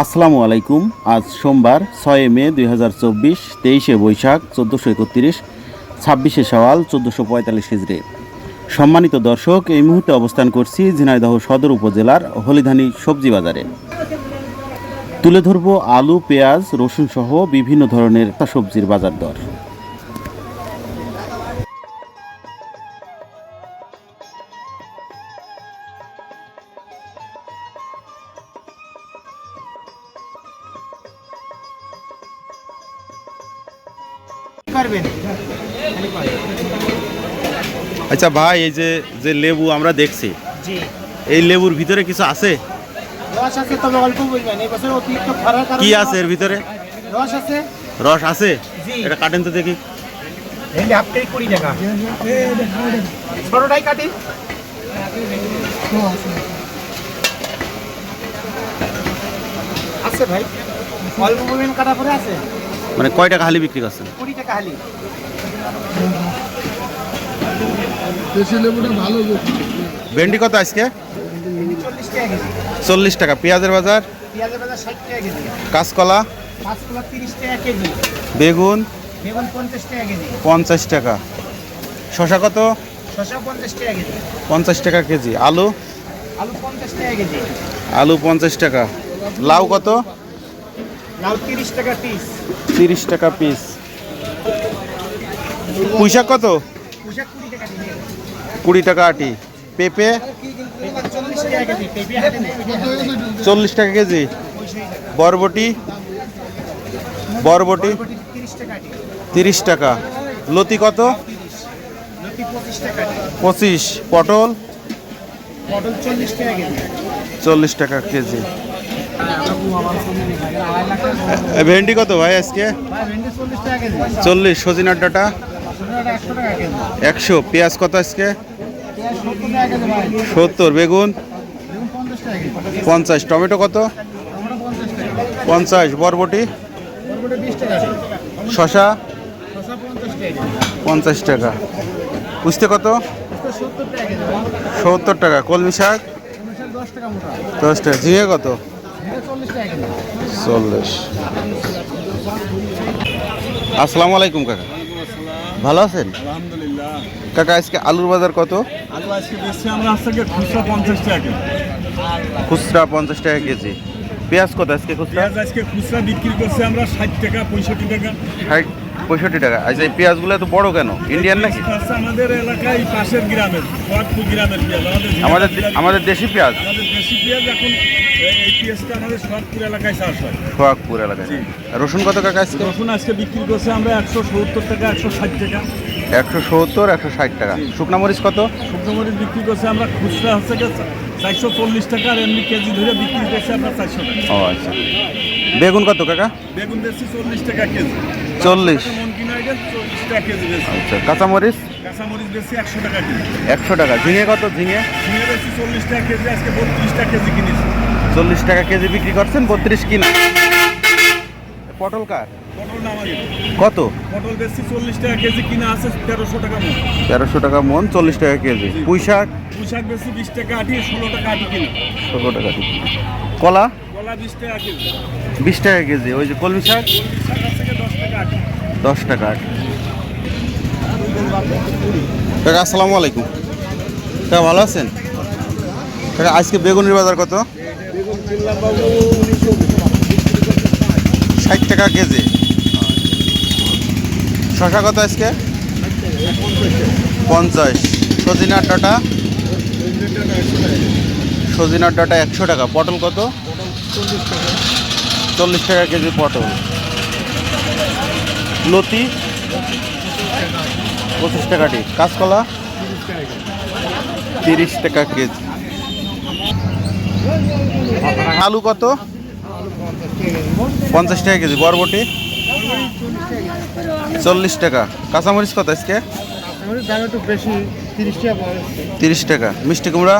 আসসালামু আলাইকুম। আজ সোমবার ছয় মে দুই হাজার চব্বিশ, তেইশে বৈশাখ, চোদ্দোশো একত্রিশ, ছাব্বিশে সওয়াল চোদ্দোশো পঁয়তাল্লিশ হিজড়ে। সম্মানিত দর্শক, এই মুহূর্তে অবস্থান করছি ঝিনাইদহ সদর উপজেলার হলিধানি সবজি বাজারে তুলে ধরব আলু, পেঁয়াজ রসুন সহ বিভিন্ন ধরনের সবজির বাজার দর। পারবেন? আচ্ছা ভাই এই যে যে লেবু আমরা দেখছি এই লেবুর ভিতরে কিছু আছে? রস আছে তবে অল্প বলবেন। এই বছর অতিরিক্ত খরার কারণে কি আছে এর ভিতরে? রস আছে। রস আছে? এটা কাটেন তো দেখি। এই হাফ কেজি কুড়ি টাকা। ছোটটাই কাটি আছে ভাই। অল্প পরিমাণ কাটা পরে আছে? মানে কয় টাকা হালি বিক্রি করছেন? কুড়ি টাকা হালি। ভেন্ডি কত আজকে? চল্লিশ টাকা কেজি। চল্লিশ টাকা। পেঁয়াজের বাজার? পেঁয়াজের বাজার ষাট টাকা কেজি। কাঁচকলা? পাঁচকুলা তিরিশ টাকা কেজি। বেগুন? বেগুন পঞ্চাশ টাকা কেজি। পঞ্চাশ টাকা। শশা কত? পঞ্চাশ টাকা কেজি। পঞ্চাশ টাকা কেজি। আলু? আলু পঞ্চাশ টাকা কেজি। আলু পঞ্চাশ টাকা। লাউ কত? লাউ তিরিশ টাকা পিস তিরিশ টাকা পিস পুঁইশাক কত? কুড়ি টাকা কুড়ি টাকা আটি। পেঁপে? চল্লিশ টাকা কেজি। বরবটি? বরবটি? তিরিশ টাকা লতি কত? পঁচিশ পটল? চল্লিশ টাকা কেজি চল্লিশ টাকা কেজি এ, ভেন্ডি কত ভাই আজকে? চল্লিশ সজিনার ডাটা একশো পেঁয়াজ কত আজকে? সত্তর বেগুন? পঞ্চাশ টমেটো কত? পঞ্চাশ বরবটি? শশা পঞ্চাশ টাকা উস্তে কত? সত্তর টাকা কলমি শাক? দশ টাকা। ঝিঙে কত? চল্লিশ। আসসালামু আলাইকুম কাকা। ভালো আছেন? আলহামদুলিল্লাহ। কাকা আজকে আলুর বাজার কত? আলু আজকে বেশি আমরা আজ থেকে খুচরা পঞ্চাশ টাকা খুচরা পঞ্চাশ টাকা কেজি। পেঁয়াজ কত আজকে খুচরা? আজকে খুচরা বিক্রি করছে আমরা ষাট টাকা পঁয়ষট্টি টাকা। ষাট পঁয়ষট্টি টাকা। আচ্ছা এই পেঁয়াজগুলো এত বড় কেন? ইন্ডিয়ান নাকি? আমাদের এলাকায় পাশের গ্রামের গ্রামের পেঁয়াজ আমাদের আমাদের দেশি পেঁয়াজ। আমাদের দেশি পেঁয়াজ এখন এই- পেঁয়াজটা আমাদের এলাকায়। চাষ হয় সোহাগপুর এলাকায় রসুন কত কাকা আজকে? রসুন আজকে বিক্রি করছে আমরা একশো সত্তর টাকা একশো ষাট টাকা। একশো সত্তর একশো ষাট টাকা। শুকনা মরিচ কত? শুকনো মরিচ বিক্রি করছে আমরা খুচরা হচ্ছে চারশো চল্লিশ টাকা আর এমনি কেজি ধরে বিক্রি করছে আমরা চারশো টাকা। ও আচ্ছা। বেগুন কত কাকা? বেগুন বেশি চল্লিশ টাকা কেজি। চল্লিশ। টাকা আচ্ছা কাঁচামরিচ কাঁচামরিচ বেশি একশো টাকা কেজি। একশো টাকা। ঝিঙে কত? ঝিঙে? ঝিঙে বেশি চল্লিশ টাকা কেজি আজকে বত্রিশ টাকা কেজি কিনেছি। চল্লিশ টাকা কেজি বিক্রি করছেন বত্রিশ কিনা? পটল কার? কত? পটল বেশি চল্লিশ টাকা কেজি কিনা আছে তেরোশো টাকা মন। তেরোশো টাকা মন চল্লিশ টাকা কেজি। পুঁই শাক? পুঁশাক বেশি বিশ টাকা আটি ষোলো টাকা আটি কিনা। ষোলো টাকা কেজি কলা? কলা বিশ টাকা কেজি। বিশ টাকা কেজি। ওই যে কলমি শাক? শাক দশ টাকা আট। কাকা আসসালামু আলাইকুম। কাকা ভালো আছেন? কাকা আজকে বেগুনের বাজার কত? ষাট টাকা কেজি। শশা কত আজকে? পঞ্চাশ। সজিনার ডাটা? সজিনার ডাটা একশো টাকা। পটল কত? চল্লিশ টাকা কেজি পটল। লতি? পঁচিশ টাকাটি। কাঁচকলা? তিরিশ টাকা কেজি। আলু কত? পঞ্চাশ টাকা কেজি বরবটি? চল্লিশ টাকা। কাঁচামরিচ কত আজকে? তিরিশ টাকা মিষ্টি কুমড়া?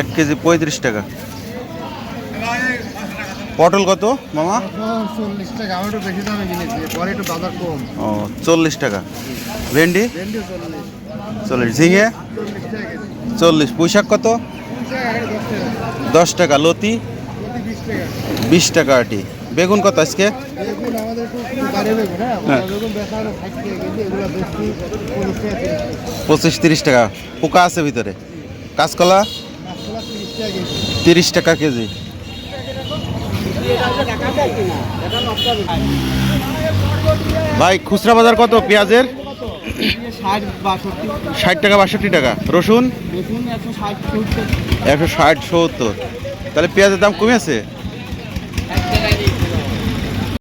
এক কেজি পঁয়ত্রিশ টাকা। পটল কত মামা? চল্লিশ টাকা আমরা একটু বেশি দামে কিনেছি পরে একটু বাজার কম। ও চল্লিশ টাকা। ভেন্ডি চল্লিশ। চল্লিশ। ঝিঙে? চল্লিশ টাকা কেজি। চল্লিশ। পুঁইশাক কত? দশ টাকা। লতি? বিশ টাকা আটি। বেগুন কত আজকে? হ্যাঁ। পঁচিশ তিরিশ টাকা। পোকা আছে ভিতরে। কাঁচকলা? তিরিশ টাকা কেজি। ভাই, খুচরা বাজার কত পেঁয়াজের? ষাট টাকা বাষট্টি টাকা। রসুন? একশো ষাট সত্তর। তাহলে পেঁয়াজের দাম কমে আছে?